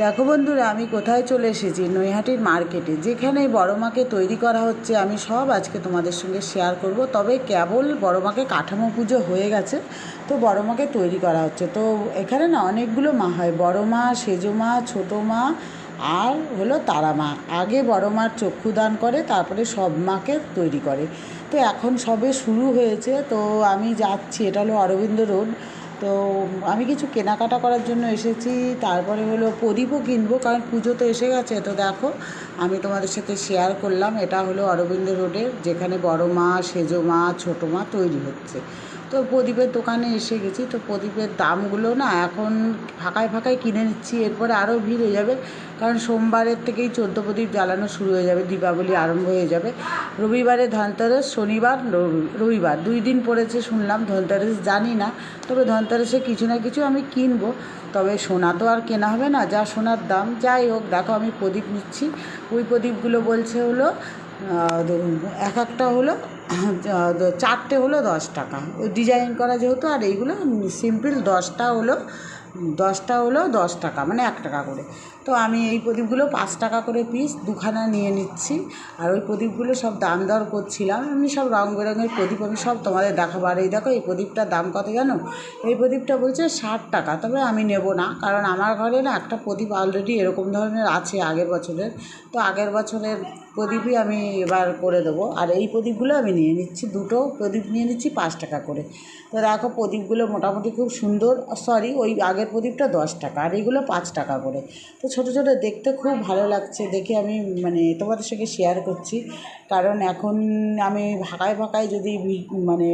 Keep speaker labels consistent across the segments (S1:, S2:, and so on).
S1: দেখো বন্ধুরা, আমি কোথায় চলে এসেছি? নৈহাটির মার্কেটে। যেখানে বড় মাকে তৈরি করা হচ্ছে, আমি সব আজকে তোমাদের সঙ্গে শেয়ার করব। তবে কেবল বড় মাকে কাঠামো পুজো হয়ে গেছে, তো বড় মাকে তৈরি করা হচ্ছে। তো এখানে না অনেকগুলো মা হয়। বড় মা, সেজো মা, ছোটো মা আর হলো তারা মা। আগে বড় মার চক্ষুদান করে, তারপরে সব মাকে তৈরি করে। তো এখন সবে শুরু হয়েছে। তো আমি যাচ্ছি, এটা হলো অরবিন্দ রোড। তো আমি কিছু কেনাকাটা করার জন্য এসেছি, তারপরে হলো প্রদীপও কিনবো, কারণ পুজো তো এসে গেছে, তো দেখো, আমি তোমাদের সাথে শেয়ার করলাম, এটা হলো অরবিন্দ রোডের, যেখানে বড় মা, সেজো মা, ছোটো মা তৈরি হচ্ছে। তো প্রদীপের দোকানে এসে গেছি। তো প্রদীপের দামগুলো না এখন ফাঁকায় ফাঁকায় কিনে নিচ্ছি। এরপরে আরও ভিড় হয়ে যাবে। কারণ সোমবারের থেকেই চোদ্দ প্রদীপ জ্বালানো শুরু হয়ে যাবে। দীপাবলি আরম্ভ হয়ে যাবে। রবিবারে ধনতেরাস, শনিবার রবি- রবিবার। দুই দিন পড়েছে শুনলাম, ধনতেরাস জানি না। তবে ধনতেরাসে কিছু না কিছু আমি কিনবো। তবে সোনা তো আর কেনা হবে না। যা সোনার দাম, যাই হোক, দেখো আমি প্রদীপ নিচ্ছি। ওই প্রদীপগুলো বলছে হলো এক একটা হলো চারটে হলো দশ টাকা। ওই ডিজাইন করা যেহেতু, আর এইগুলো সিম্পল দশটা হলো দশটা হলো দশ টাকা মানে এক টাকা করে। তো আমি এই প্রদীপগুলো পাঁচ টাকা করে পিস দুখানা নিয়ে নিচ্ছি, আর ওই প্রদীপগুলো সব দাম দর করছিলাম। এমনি সব রং বেরঙের প্রদীপ আমি সব তোমাদের দেখাবো। আর এই দেখো, এই প্রদীপটার দাম কত জানো? এই প্রদীপটা বলছে ষাট টাকা, তবে আমি নেব না, কারণ আমার ঘরে না একটা প্রদীপ অলরেডি এরকম ধরনের আছে আগের বছরের। তো আগের বছরের প্রদীপই আমি এবার করে দেবো। আর এই প্রদীপগুলো আমি নিয়ে নিচ্ছি, দুটো প্রদীপ নিয়ে নিচ্ছি পাঁচ টাকা করে। তো দেখো প্রদীপগুলো মোটামুটি খুব সুন্দর সরি ওই আগের প্রদীপটা দশ টাকা, আর এইগুলো পাঁচ টাকা করে। তো ছোটো ছোটো দেখতে খুব ভালো লাগছে, দেখে আমি মানে তোমাদের সঙ্গে শেয়ার করছি। কারণ এখন আমি ফাঁকায় ফাঁকায় যদি মানে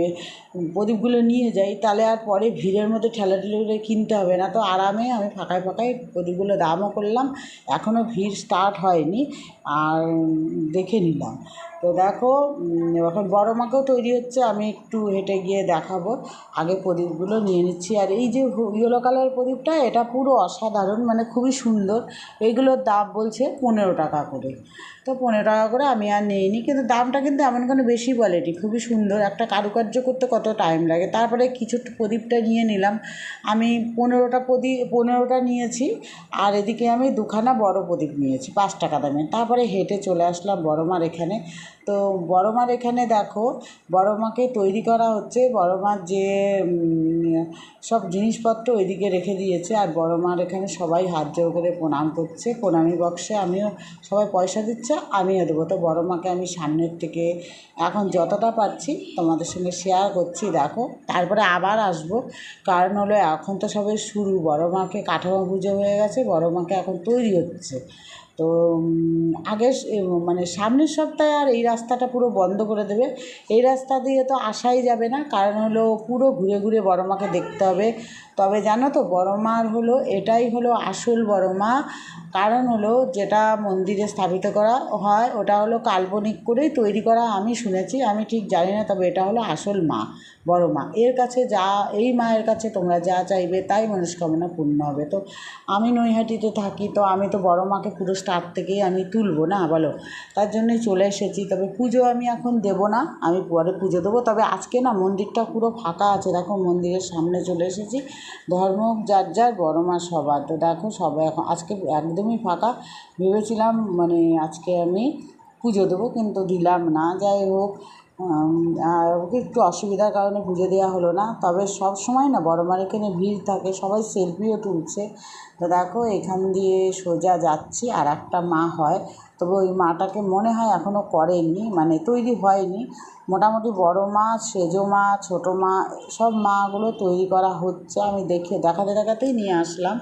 S1: প্রদীপগুলো নিয়ে যাই, তাহলে আর পরে ভিড়ের মধ্যে ঠেলা ঠেলে কিনতে হবে না। তো আরামে আমি ফাঁকায় ফাঁকায় প্রদীপগুলো দামও করলাম, এখনও ভিড় স্টার্ট হয়নি। আর দেখে নিলাম। তো দেখো এখন বড় মাকেও তৈরি হচ্ছে, আমি একটু হেঁটে গিয়ে দেখাবো। আগে প্রদীপগুলো নিয়ে নিচ্ছি। আর এই যে ইয়েলো কালার প্রদীপটা, এটা পুরো অসাধারণ মানে খুবই সুন্দর। এইগুলোর দাম বলছে পনেরো টাকা করে। তো পনেরো টাকা করে আমি আর নিইনি, কিন্তু দামটা কিন্তু এমন কোনো বেশি বলেনি খুবই সুন্দর। একটা কারুকার্য করতে কত টাইম লাগে। তারপরে কিছু প্রদীপটা নিয়ে নিলাম। আমি পনেরোটা প্রদীপ পনেরোটা নিয়েছি, আর এদিকে আমি দুখানা বড় প্রদীপ নিয়েছি, পাঁচ টাকা দামে। তারপরে হেঁটে চলে আসলাম বড় মার এখানে। তো বড় মার এখানে দেখো বড় মাকে তৈরি করা হচ্ছে বড় মার যে সব জিনিসপত্র ওইদিকে রেখে দিয়েছে, আর বড় মার এখানে সবাই হাত জোর করে প্রণাম করছে, প্রণামী বক্সে আমিও সবাই পয়সা দিচ্ছে, আমিও দেবো। তো বড় মাকে আমি সামনের থেকে এখন যতটা পাচ্ছি তোমাদের সঙ্গে শেয়ার করছি, দেখো। তারপরে আবার আসব, কারণ হলো এখন তো সবে শুরু বড় মাকে কাঠামো পুজো হয়ে গেছে বড় মাকে এখন তৈরি হচ্ছে। তো আগে মানে সামনের সপ্তাহে আর এই রাস্তাটা পুরো বন্ধ করে দেবে। এই রাস্তা দিয়ে তো আসাই যাবে না, কারণ হলো পুরো ঘুরে ঘুরে বড় মাকে দেখতে হবে। তবে জানো তো বড় মার হলো, এটাই হলো আসল বড় মা কারণ হলো যেটা মন্দিরে স্থাপিত করা হয়, ওটা হলো কাল্পনিক করেই তৈরি করা আমি শুনেছি, আমি ঠিক জানি না, তবে এটা হলো আসল মা, বড় মা। এর কাছে যা, এই মায়ের কাছে তোমরা যা চাইবে তাই মনস্কামনা পূর্ণ হবে। তো আমি নৈহাটিতে থাকি, তো আমি তো বড় মাকে পুরো স্টার্ট থেকেই আমি তুলবো না, বলো? তার জন্যই চলে এসেছি, তবে পুজো আমি এখন দেবো না, আমি পরে পুজো দেবো, তবে আজকে না মন্দিরটা পুরো ফাঁকা আছে, দেখো মন্দিরের সামনে চলে এসেছি, ধর্ম যার যার, বড় মা সবার। তো দেখো সবাই এখন, আজকে একদমই ফাঁকা। ভেবেছিলাম মানে আজকে আমি পুজো দেবো, কিন্তু দিলাম না। যাই হোক আর ওকে একটু অসুবিধার কারণে পুজো দেওয়া হলো না। তবে সব সময় না, বড় মার এখানে ভিড় থাকে, সবাই সেলফিও তুলছে। তো দেখো, এখান দিয়ে সোজা যাচ্ছি আর একটা মা হয়। তবে ওই মাটাকে মনে হয় এখনও করেনি মানে তৈরি হয়নি। মোটামুটি বড় মা, সেজো মা, ছোটো মা, সব মাগুলো তৈরি করা হচ্ছে। আমি দেখে, দেখাতে, দেখাতেই নিয়ে আসলাম।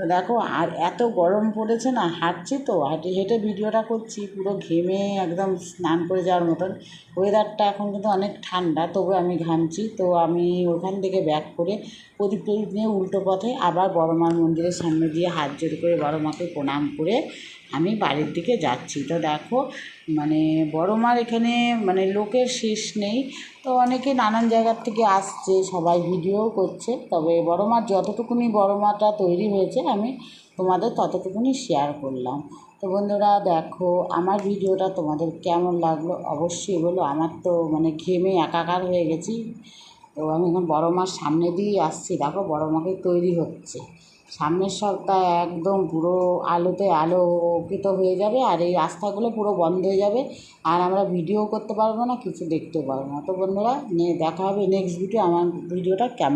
S1: তো দেখো, আর এত গরম পড়েছে না, হাঁটছি তো, হাঁটে হেঁটে ভিডিওটা করছি, পুরো ঘেমে একদম স্নান করে যাওয়ার মতন। ওয়েদারটা এখন কিন্তু অনেক ঠান্ডা তবু আমি ঘামছি। তো আমি ওখান থেকে ব্যাক করে প্রদীপ টদীপ নিয়ে উল্টো পথে আবার বড়ো মার মন্দিরের সামনে দিয়ে হাত জোর করে বড় মাকে প্রণাম করে আমি বাড়ির দিকে যাচ্ছি। তো দেখো মানে বড় মার এখানে মানে লোকের শেষ নেই। তো অনেকে নানান জায়গার থেকে আসছে, সবাই ভিডিও করছে। তবে বড় মার যতটুকুনি বড় মাটা তৈরি হয়েছে, আমি তোমাদের ততটুকুনি শেয়ার করলাম। তো বন্ধুরা, দেখো, আমার ভিডিওটা তোমাদের কেমন লাগল অবশ্যই বলো। আমার তো মানে ঘেমে একাকার হয়ে গেছি। তো আমি এখন বড় মার সামনে দিয়েই আসছি। দেখো, বড় মাকে তৈরি হচ্ছে। সামনের সপ্তাহে একদম পুরো আলোতে আলোকিত হয়ে যাবে আর এই রাস্তাগুলো পুরো বন্ধ হয়ে যাবে। আর আমরা ভিডিও করতে পারব না, কিছু দেখতেও পারব না। তো বন্ধুরা নিয়ে দেখা হবে নেক্সট ভিডিও আমার ভিডিওটা কেমন?